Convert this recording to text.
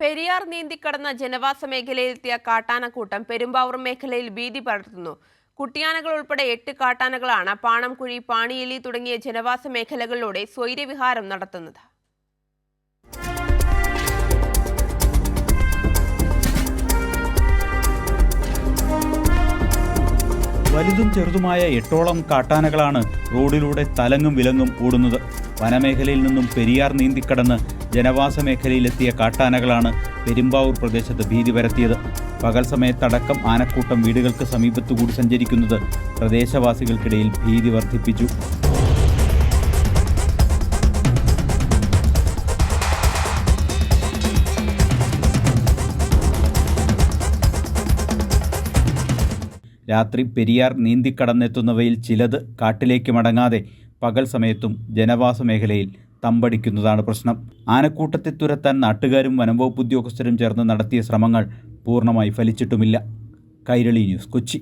പെരിയാർ നീന്തിക്കടന്ന ജനവാസ മേഖലയിലെത്തിയ കാട്ടാനക്കൂട്ടം പെരുമ്പാവൂർ മേഖലയിൽ ഭീതി പടർത്തുന്നു. കുട്ടിയാനകൾ ഉൾപ്പെടെ എട്ട് കാട്ടാനകളാണ് പാണംകുഴി പാണിയലി തുടങ്ങിയ ജനവാസ മേഖലകളിലൂടെ സ്വൈര്യവിഹാരം നടത്തുന്നത്. വലുതും ചെറുതുമായ എട്ടോളം കാട്ടാനകളാണ് റോഡിലൂടെ തലങ്ങും വിലങ്ങും ഓടുന്നത്. വനമേഖലയിൽ നിന്നും പെരിയാർ നീന്തിക്കടന്ന് ജനവാസ മേഖലയിലെത്തിയ കാട്ടാനകളാണ് പെരുമ്പാവൂർ പ്രദേശത്ത് ഭീതി പരത്തിയത്. പകൽ സമയത്തടക്കം ആനക്കൂട്ടം വീടുകൾക്ക് സമീപത്തുകൂടി സഞ്ചരിക്കുന്നത് പ്രദേശവാസികൾക്കിടയിൽ ഭീതി വർദ്ധിപ്പിച്ചു. രാത്രി പെരിയാർ നീന്തിക്കടന്നെത്തുന്നവയിൽ ചിലത് കാട്ടിലേക്ക് മടങ്ങാതെ പകൽ സമയത്തും ജനവാസ മേഖലയിൽ തമ്പടിക്കുന്നതാണ് പ്രശ്നം. ആനക്കൂട്ടത്തെ തുരത്താൻ നാട്ടുകാരും വനംവകുപ്പ് ഉദ്യോഗസ്ഥരും ചേർന്ന് നടത്തിയ ശ്രമങ്ങൾ പൂർണമായി ഫലിച്ചിട്ടുമില്ല. കൈരളി ന്യൂസ് കൊച്ചി.